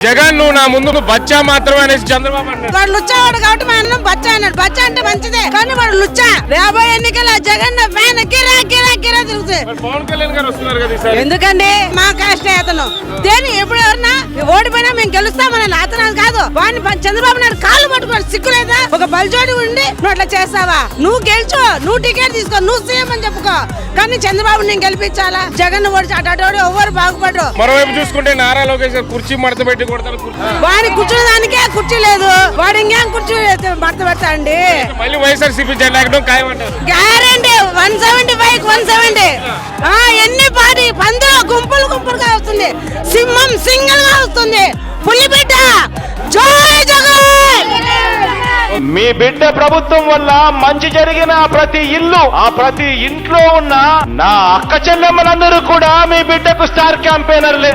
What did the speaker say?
జగన్ నువ్వు నా ముందు బచ్చా మాత్రమే అనేసి చంద్రబాబు అన్నాడు. వాడు లుచ్చావాడు కాబట్టి మా అన్నం బచ్చా అన్నాడు. బచ్చా అంటే మంచిదే కానీ వాడు లుచ్చా. రాబోయే ఎన్నికల జగన్ ఫ్యాన్. గిరా గిరా గిరా తిరుగుతుంది. మరి పవన్ కళ్యాణ్ గారు వస్తున్నారు కదా ఈసారి? ఎందుకండి? మా కాస్ట్ అతను. దేని ఎప్పుడు ఎవరన్నా? ఓడిపోయినా మేము గెలుస్తామని అతను కాదు. వాడిని చంద్రబాబు నాయుడు ఒక బల్జోడి ఉండి నువ్వు అట్లా చేస్తావా? నువ్వు గెలుచు నువ్వు టికెట్ తీసుకో నువ్వు సీఎం అని చెప్పుకో. కానీ చంద్రబాబు నేను గెలిపించాలా? జగన్ ఓడి అటు ఎవరు బాగుపడరు. మరోవైపు చూసుకుంటే నారా లోకేష్ కుర్చీ మడత పెట్టి కొడతారు కుర్చీ వాడి కూర్చునే దానికే కుర్చీ లేదు. వాడు ఇంకేం కుర్చీ భర్త పెడతాండి? మళ్ళీ వైఎస్ఆర్సీపీ జెండా guarantee one seventy five one seventy. ఎన్ని పాటి పందులు గుంపులు గుంపులుగా వస్తుంది. సింహం సింగిల్గా వస్తుంది. పులిబిడ్డ మీ బిడ్డ ప్రభుత్వం వల్ల మంచి జరిగిన ప్రతి ఇల్లు ఆ ప్రతి ఇంట్లో ఉన్న నా అక్క చెల్లెమ్మలందరూ కూడా మీ బిడ్డకు స్టార్ క్యాంపెయినర్లే.